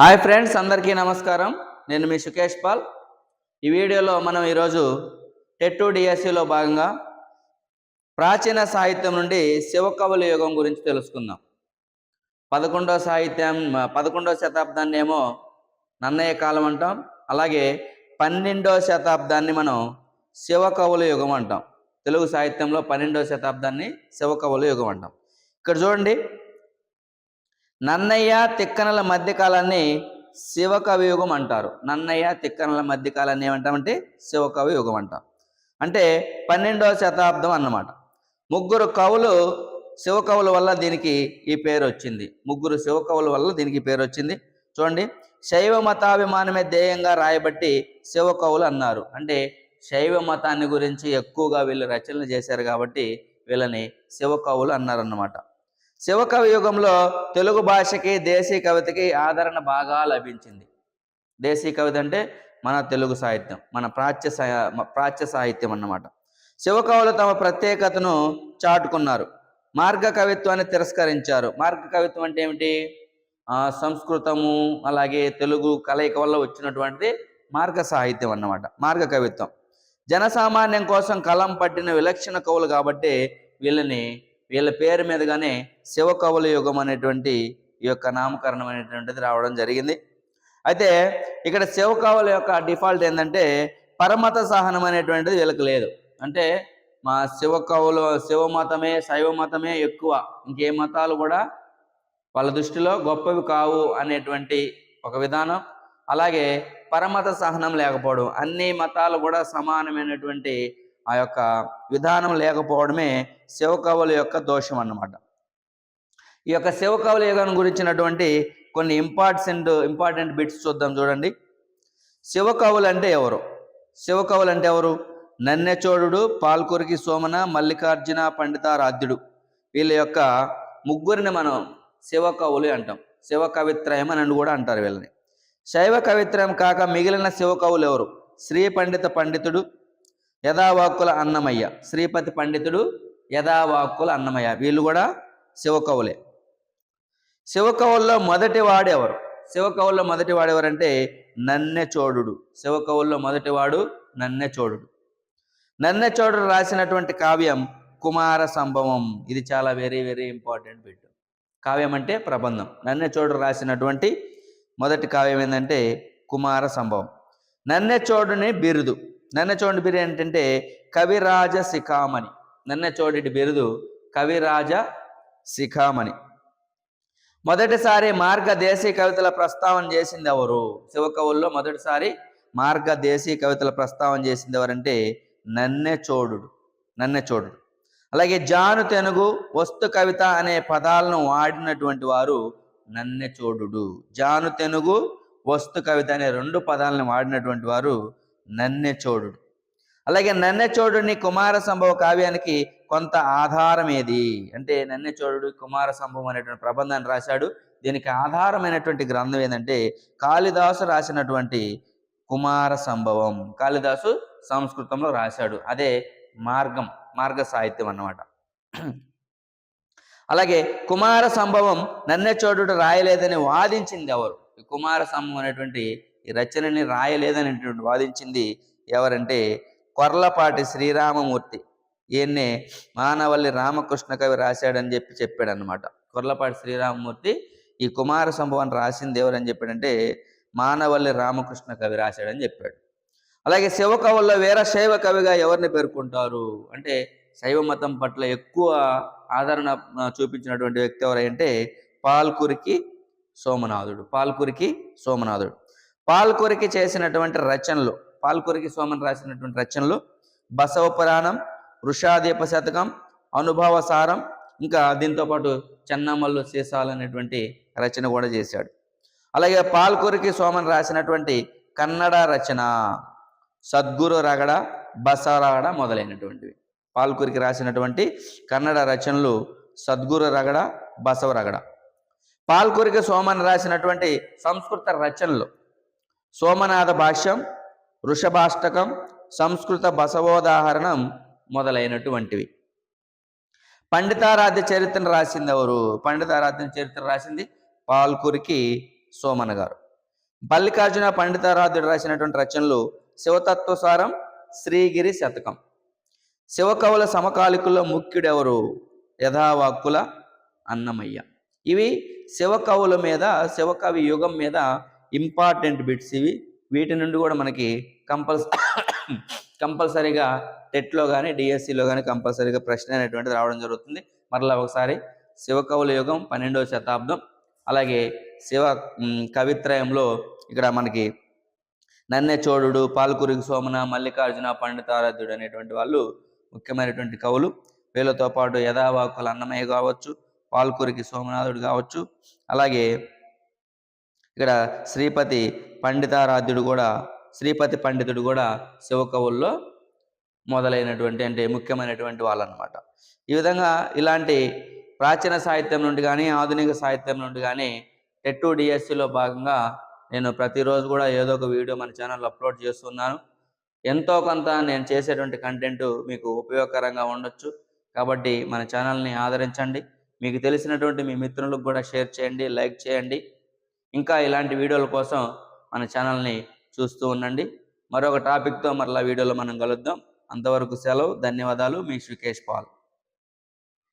Hi friends అందరికీ నమస్కారం. నేను మీ సుకేష్ పాల్. ఈ వీడియోలో మనం ఈరోజు టెట్టు డిఎస్సిలో భాగంగా ప్రాచీన సాహిత్యం నుండి శివకవుల యుగం గురించి తెలుసుకుందాం. పదకొండవ సాహిత్యం పదకొండో శతాబ్దాన్ని ఏమో నన్నయ్య కాలం అంటాం. అలాగే పన్నెండవ శతాబ్దాన్ని మనం శివకవుల యుగం అంటాం. తెలుగు సాహిత్యంలో పన్నెండవ శతాబ్దాన్ని శివకవుల యుగం అంటాం. ఇక్కడ చూడండి నన్నయ్య తిక్కనల మధ్యకాలాన్ని శివకవి యుగం అంటారు. నన్నయ్య తిక్కనల మధ్యకాలాన్ని ఏమంటామంటే? శివకవి యుగం అంటాం అంటే పన్నెండవ శతాబ్దం అన్నమాట. ముగ్గురు కవులు శివకవుల వల్ల దీనికి ఈ పేరు వచ్చింది. ముగ్గురు శివకవుల వల్ల దీనికి పేరు వచ్చింది. చూడండి. శైవ మతాభిమానమే ధ్యేయంగా రాయబట్టి శివకవులు అన్నారు. అంటే శైవ మతాన్ని గురించి ఎక్కువగా వీళ్ళు రచనలు చేశారు కాబట్టి వీళ్ళని శివకవులు అన్నారన్నమాట. శివకవి యుగంలో తెలుగు భాషకి దేశీ కవితకి ఆదరణ బాగా లభించింది. దేశీ కవిత అంటే మన తెలుగు సాహిత్యం మన ప్రాచ్య ప్రాచ్య సాహిత్యం అన్నమాట. శివకవులు తమ ప్రత్యేకతను చాటుకున్నారు. మార్గ కవిత్వాన్ని తిరస్కరించారు. మార్గ కవిత్వం అంటే ఏమిటి? సంస్కృతము అలాగే తెలుగు కలయిక వల్ల వచ్చినటువంటి మార్గ సాహిత్యం అన్నమాట. మార్గ కవిత్వం. జనసామాన్యం కోసం కలం పట్టిన విలక్షణ కవులు కాబట్టి వీళ్ళని వీళ్ళ పేరు మీదుగానే శివకవుల యుగం అనేటువంటి ఈ యొక్క నామకరణం అనేటువంటిది రావడం జరిగింది. అయితే ఇక్కడ శివకవుల యొక్క డిఫాల్ట్ ఏంటంటే పరమత సహనం అనేటువంటిది వీళ్ళకి లేదు. అంటే మా శివకవులు శివ మతమే శైవ మతమే ఎక్కువ. ఇంకే మతాలు కూడా వాళ్ళ దృష్టిలో గొప్పవి కావు అనేటువంటి ఒక విధానం. అలాగే పరమత సహనం లేకపోవడం అన్ని మతాలు కూడా సమానమైనటువంటి ఆ యొక్క విధానం లేకపోవడమే శివకవుల యొక్క దోషం అన్నమాట. ఈ యొక్క శివకవుల యుగం గురించినటువంటి కొన్ని ఇంపార్టెంట్ ఇంపార్టెంట్ బిట్స్ చూద్దాం చూడండి. శివకవులు అంటే ఎవరు? శివకవులు అంటే ఎవరు? నన్నెచోడు పాల్కొరికి సోమన మల్లికార్జున పండితారాధ్యుడు. వీళ్ళ యొక్క ముగ్గురిని మనం శివకవులు అంటాం. శివ కవిత్రయం అని కూడా అంటారు వీళ్ళని. శైవ కవిత్రయం కాక మిగిలిన శివకవులు ఎవరు? శ్రీ పండిత పండితుడు యథావాక్కుల అన్నమయ్య. శ్రీపతి పండితుడు యథావాక్కుల అన్నమయ్య. వీళ్ళు కూడా శివకవులే. శివకవుల్లో మొదటి వాడెవరు శివకవుల్లో మొదటి వాడెవరంటే నన్నె చోడుడు. శివకవుల్లో మొదటివాడు నన్నె చోడుడు. రాసినటువంటి కావ్యం కుమార సంభవం. ఇది చాలా వెరీ వెరీ ఇంపార్టెంట్ బిట్ కావ్యం అంటే ప్రబంధం. నన్నె చోడు రాసినటువంటి మొదటి కావ్యం ఏంటంటే కుమార సంభవం. నన్నె చోడుని బిరుదు. నన్నచోడి బిరు ఏంటంటే కవిరాజ శిఖామణి. నన్నచోడి బిరుదు కవిరాజ శిఖామణి. మొదటిసారి మార్గదేశీ కవితల ప్రస్తావన చేసింది ఎవరు శివకవుల్లో మొదటిసారి మార్గ దేశీ కవితల ప్రస్తావన చేసింది ఎవరంటే నన్నెచోడు నన్నెచోడు అలాగే జాను తెనుగు వస్తు కవిత అనే పదాలను వాడినటువంటి వారు నన్నెచోడు జాను తెనుగు వస్తు కవిత అనే రెండు పదాలను వాడినటువంటి వారు నన్నెచోడు అలాగే నన్నెచోడుని కుమార సంభవ కావ్యానికి కొంత ఆధారం ఏది అంటే నన్నెచోడు కుమార సంభవం అనేటువంటి ప్రబంధాన్ని రాశాడు. దీనికి ఆధారమైనటువంటి గ్రంథం ఏంటంటే కాళిదాసు రాసినటువంటి కుమార సంభవం కాళిదాసు సంస్కృతంలో రాశాడు. అదే మార్గం మార్గ సాహిత్యం అన్నమాట. అలాగే కుమార సంభవం నన్నెచోడు రాయలేదని వాదించింది ఎవరు? కుమార సంభవం అనేటువంటి ఈ రచనని రాయలేదని వాదించింది ఎవరంటే కొర్లపాటి శ్రీరామమూర్తి. ఈయన్నే మానవల్లి రామకృష్ణ కవి రాశాడని చెప్పి చెప్పాడు అనమాట కొర్లపాటి శ్రీరామమూర్తి ఈ కుమార సంభవాన్ని రాసింది ఎవరని చెప్పాడంటే మానవల్లి రామకృష్ణ కవి రాశాడని చెప్పాడు. అలాగే శివ వేరే వీరశైవ కవిగా ఎవరిని పేర్కొంటారు? అంటే శైవ మతం పట్ల ఎక్కువ ఆదరణ చూపించినటువంటి వ్యక్తి ఎవరంటే పాల్కురికి సోమనాథుడు పాల్కురికి సోమనాథుడు. పాల్కొరికి చేసినటువంటి రచనలు పాల్కొరికి సోమన్ రాసినటువంటి రచనలు బసవ పురాణం వృషాదీప శతకం అనుభవ సారం ఇంకా దీంతోపాటు చెన్నమల్లు సీసాలు అనేటువంటి రచన కూడా చేశాడు. అలాగే పాల్కొరికి సోమన్ రాసినటువంటి కన్నడ రచన సద్గురు రగడ బసరగడ మొదలైనటువంటివి. పాల్కొరికి రాసినటువంటి కన్నడ రచనలు సద్గురు రగడ బసవ రగడ. పాల్కొరికి సోమన్ రాసినటువంటి సంస్కృత రచనలు సోమనాథ భాష్యం వృషభాష్టకం సంస్కృత బసవోదాహరణం మొదలైనటువంటివి. పండితారాధ్య చరిత్రను రాసింది ఎవరు? పండితారాధ్య చరిత్ర రాసింది పాల్కురికి సోమన గారు. మల్లికార్జున పండితారాధ్యుడు రాసినటువంటి రచనలు శివతత్వసారం శ్రీగిరి శతకం. శివకవుల సమకాలికుల్లో ముఖ్యుడెవరు? యథావాక్కుల అన్నమయ్య. ఇవి శివకవుల మీద శివకవి యుగం మీద ఇంపార్టెంట్ బిట్స్ ఇవి. వీటి నుండి కూడా మనకి కంపల్స్ కంపల్సరీగా టెట్లో కానీ డిఎస్సిలో కానీ కంపల్సరీగా ప్రశ్న అనేటువంటిది రావడం జరుగుతుంది. మరలా ఒకసారి శివకవుల యుగం పన్నెండవ శతాబ్దం. అలాగే శివ కవిత్రయంలో ఇక్కడ మనకి నన్నె చోడుడు పాల్కురికి సోమన మల్లికార్జున పండితారాధ్యుడు అనేటువంటి వాళ్ళు ముఖ్యమైనటువంటి కవులు. వీళ్ళతో పాటు యథావాకుల అన్నమయ్య కావచ్చు పాల్కురికి సోమనాథుడు కావచ్చు. అలాగే ఇక్కడ శ్రీపతి పండితారాధ్యుడు కూడా శ్రీపతి పండితుడు కూడా శివకవుల్లో మొదలైనటువంటి అంటే ముఖ్యమైనటువంటి వాళ్ళనమాట. ఈ విధంగా ఇలాంటి ప్రాచీన సాహిత్యం నుండి కానీ ఆధునిక సాహిత్యం నుండి కానీ టెట్టు డిఎస్సిలో భాగంగా నేను ప్రతిరోజు కూడా ఏదో ఒక వీడియో మన ఛానల్లో అప్లోడ్ చేస్తున్నాను. ఎంతో కొంత నేను చేసేటువంటి కంటెంట్ మీకు ఉపయోగకరంగా ఉండొచ్చు. కాబట్టి మన ఛానల్ని ఆదరించండి. మీకు తెలిసినటువంటి మీ మిత్రులకు కూడా షేర్ చేయండి లైక్ చేయండి. ఇంకా ఇలాంటి వీడియోల కోసం మన ఛానల్ని చూస్తూ ఉండండి. మరొక టాపిక్తో మరలా వీడియోలో మనం కలుద్దాం. అంతవరకు సెలవు ధన్యవాదాలు. మీ శ్రీకేష్ పాల్.